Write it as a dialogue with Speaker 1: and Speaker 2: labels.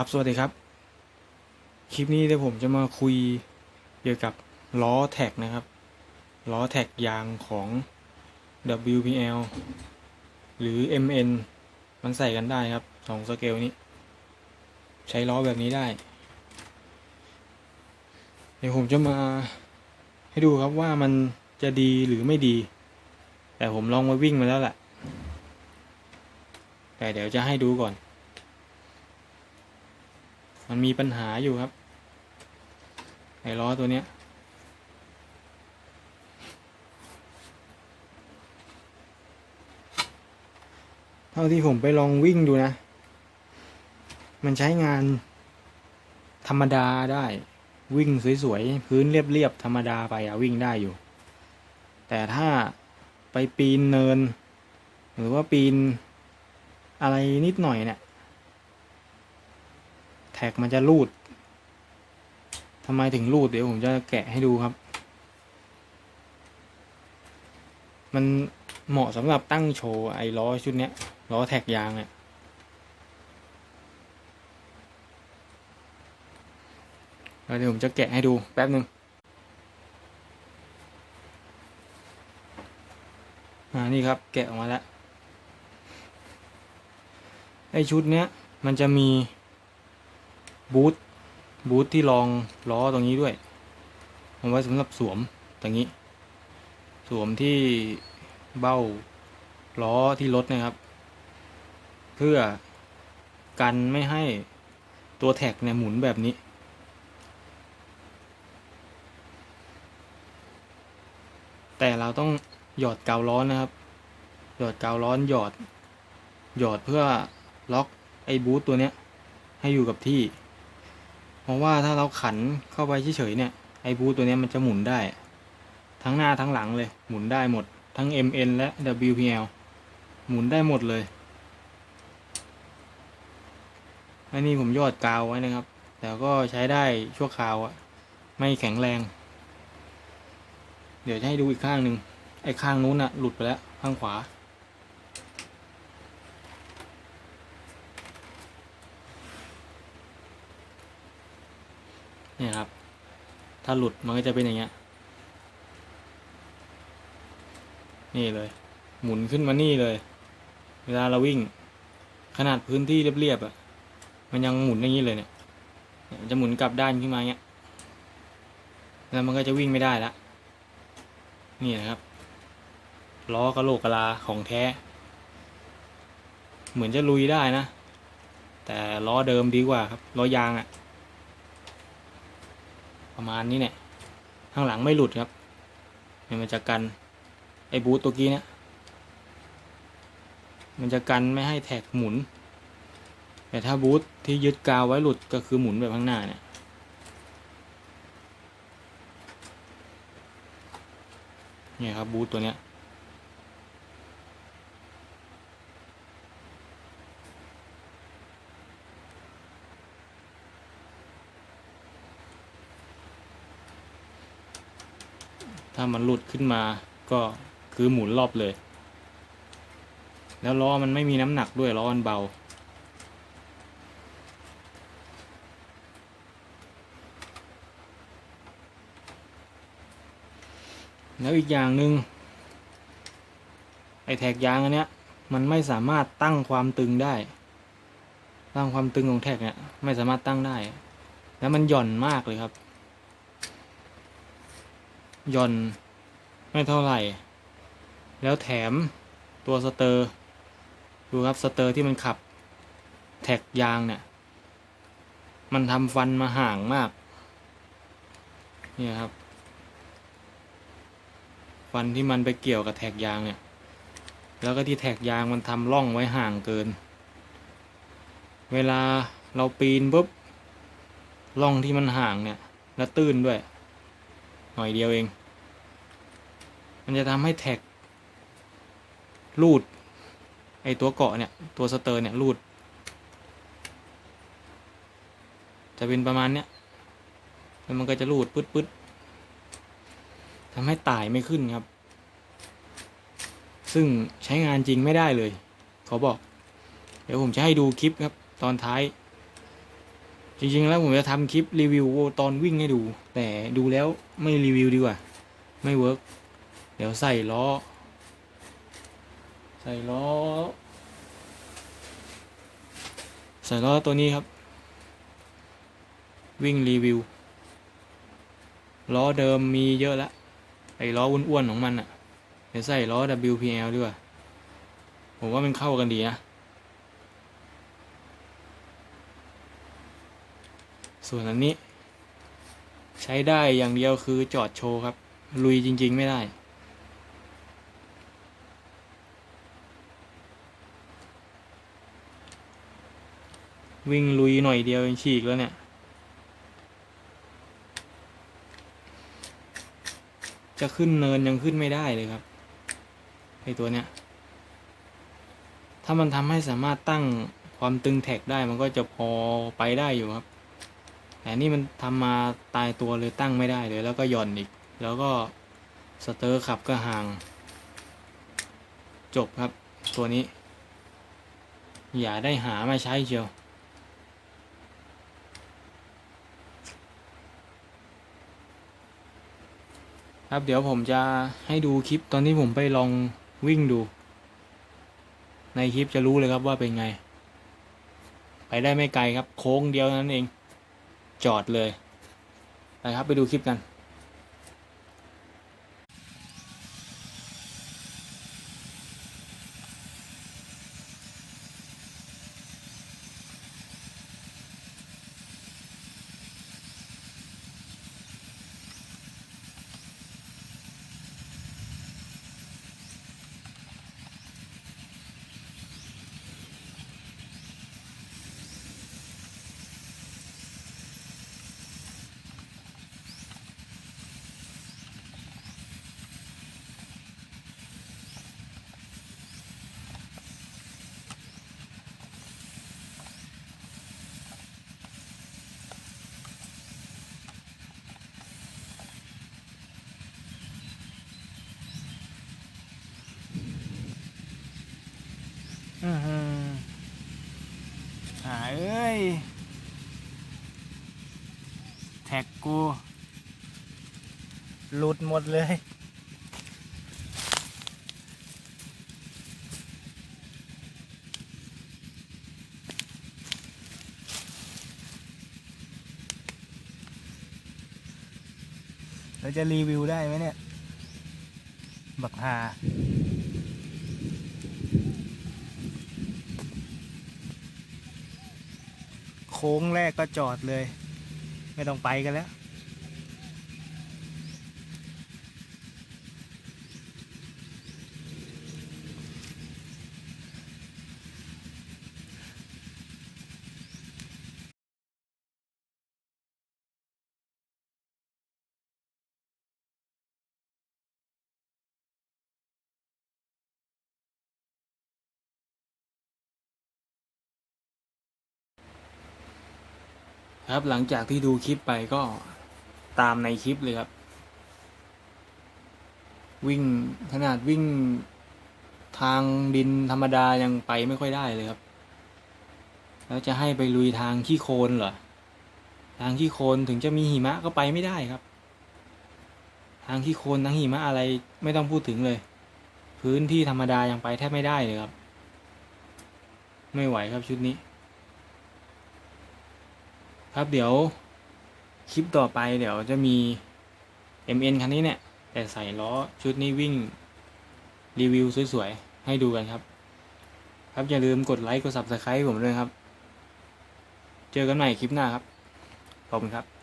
Speaker 1: ครับสวัสดีครับ คลิปนี้เดี๋ยวผมจะมาคุยเกี่ยวกับล้อแท็กนะครับ ล้อแท็กยางของ WPL หรือ MN มันใส่กันได้ครับสองสเกลนี้ ใช้ล้อแบบนี้ได้ เดี๋ยวผมจะมาให้ดูครับว่ามันจะดีหรือไม่ดี แต่ผมลองมาวิ่งมาแล้วแหละแต่เดี๋ยวจะให้ดูก่อน มันมีปัญหาอยู่ครับไอ้ล้อตัวเนี้ยเท่าที่ผมไปลองวิ่งดูนะ มันใช้งานธรรมดาได้ วิ่งสวยๆ พื้นเรียบๆ ธรรมดาไปอะวิ่งได้อยู่ แต่ถ้าไปปีนเนิน หรือว่าปีนอะไรนิดหน่อยเนี่ย แท็กมันจะรูดทำไมถึงรูดเดี๋ยวผมจะแกะให้ดูครับ มันเหมาะสำหรับตั้งโชว์ไอ้ล้อชุดเนี้ยล้อแท็กยางเนี่ยเดี๋ยวผมจะแกะให้ดูแป๊บหนึ่งอ่านี่ครับแกะออกมาแล้วไอชุดเนี้ยมันจะมี บูทบูทที่รองล้อตรงนี้ด้วยเอาไว้สำหรับสวมตรงนี้ สวมที่เบ้าล้อที่รถนะครับ เพื่อกันไม่ให้ตัวแท็กเนี่ยหมุนแบบนี้ แต่เราต้องหยอดกาวร้อนนะครับ หยอดกาวร้อนหยอด หยอดเพื่อล็อกไอ้บูทตัวเนี้ยให้อยู่กับที่ ราะว่าถ้าเราขันเข้าไปเฉยๆเนี่ยไอบูตัวนี้มันจะหมุนได้ ทั้งหน้าทั้งหลังเลย หมุนได้หมด ทั้ง MN และ WPL หมุนได้หมดเลยอันนี้ผมยอดกาวไว้นะครับ แต่ก็ใช้ได้ชั่วคราวอะไม่แข็งแรง เดี๋ยวจะให้ดูอีกข้างหนึ่งไอ้ข้างนู้นอะหลุดไปแล้วข้างขวา เนี่ยครับ ถ้าหลุดมันก็จะเป็นอย่างเงี้ย นี่เลย หมุนขึ้นมานี่เลย เวลาเราวิ่ง ขนาดพื้นที่เรียบๆอะ่ะ มันยังหมุนอย่างนี้เลยเนี่ยเนี่ยมันจะหมุนกลับด้านขึ้นมาเงี้ย แล้วมันก็จะวิ่งไม่ได้ละนี่นะครับ ล้อกระโหลกกะลาของแท้ เหมือนจะลุยได้นะ แต่ล้อเดิมดีกว่าครับ ล้อยางอะ่ะ ประมาณนี้เนี่ยข้างหลังไม่หลุดครับมันจะกันไอ้บูทตัวกี้เนี่ยมันจะกันไม่ให้แท็กหมุน แต่ถ้าบูทที่ยึดกาวไว้หลุดก็คือหมุนแบบข้างหน้าเนี่ยนี่ครับบูทตัวเนี้ย ถ้ามันหลุดขึ้นมาก็คือหมุนรอบเลย แล้วล้อมันไม่มีน้ำหนักด้วยล้อมันเบา แล้วอีกอย่างหนึ่งไอแท็กยางอันเนี้ยมันไม่สามารถตั้งความตึงได้ ตั้งความตึงของแท็กเนี่ยไม่สามารถตั้งได้ แล้วมันหย่อนมากเลยครับ ย่อนไม่เท่าไหร่ แล้วแถมตัวสเตอร์ดูครับสเตอร์ที่มันขับ แท็กยางเนี่ย มันทำฟันมาห่างมาก นี่ครับ ฟันที่มันไปเกี่ยวกับแท็กยางเนี่ย แล้วก็ที่แท็กยางมันทำร่องไว้ห่างเกิน เวลาเราปีนปุ๊บร่องที่มันห่างเนี่ย แล้วตื้นด้วย หน่อยเดียวเอง มันจะทำให้แท็ก รูด ไอตัวเกาะเนี่ย ตัวสเตอร์เนี่ย รูด จะเป็นประมาณเนี้ย แล้วมันก็จะรูดปึ๊ดปึ๊ดทำให้ตายไม่ขึ้นครับ ซึ่งใช้งานจริงไม่ได้เลยขาบอก เดี๋ยวผมจะให้ดูคลิปครับ ตอนท้าย จริงๆแล้วผมจะทำคลิปรีวิวตอนวิ่งให้ดู แต่ดูแล้วไม่รีวิวดีกว่า ไม่เวิร์กเดี๋ยวใส่ล้อ ใส่ล้อ ใส่ล้อตัวนี้ครับ วิ่งรีวิว ล้อเดิมมีเยอะแล้วไอ้ล้ออ้วนๆของมันอะ่ะเดี๋ยวใส่ล้อ WPL ด้วยผมว่ามันเข้ากันดีนะ ส่วนอันนี้ ใช้ได้อย่างเดียวคือจอดโชว์ครับ ลุยจริง ๆ ไม่ได้วิ่งลุยหน่อยเดียวยังฉีกแล้วเนี่ย จะขึ้นเนินยังขึ้นไม่ได้เลยครับไอตัวเนี้ย ถ้ามันทำให้สามารถตั้งความตึงแท็กได้มันก็จะพอไปได้อยู่ครับ แต่นี่มันทำมาตายตัวเลยตั้งไม่ได้เลย แล้วก็หย่อนอีก แล้วก็สเตอร์ขับก็ห่าง จบครับตัวนี้ อย่าได้หามาใช้เชียวครับเดี๋ยวผมจะให้ดูคลิปตอนที่ผมไปลองวิ่งดู ในคลิปจะรู้เลยครับว่าเป็นไง ไปได้ไม่ไกลครับ โค้งเดียวนั้นเอง จอดเลยไปครับไปดูคลิปกัน อือหือหาเอ้ย แท็กกู หลุดหมดเลย เราจะรีวิวได้ไหมเนี่ย บักฮา โค้งแรกก็จอดเลย ไม่ต้องไปกันแล้ว ครับหลังจากที่ดูคลิปไปก็ตามในคลิปเลยครับ วิ่งขนาดวิ่งทางดินธรรมดายังไปไม่ค่อยได้เลยครับ แล้วจะให้ไปลุยทางขี้โคลนเหรอ ทางขี้โคลนถึงจะมีหิมะก็ไปไม่ได้ครับ ทางขี้โคลนทางหิมะอะไรไม่ต้องพูดถึงเลย พื้นที่ธรรมดายังไปแทบไม่ได้เลยครับ ไม่ไหวครับชุดนี้ ครับเดี๋ยวคลิปต่อไปเดี๋ยวจะมี MN คันนี้เนี่ย แต่ใส่ล้อชุดนี้วิ่งรีวิวสวยๆ ให้ดูกันครับ ครับอย่าลืมกดไลค์กด Subscribe ผมด้วยครับ เจอกันใหม่คลิปหน้าครับ ขอบคุณครับ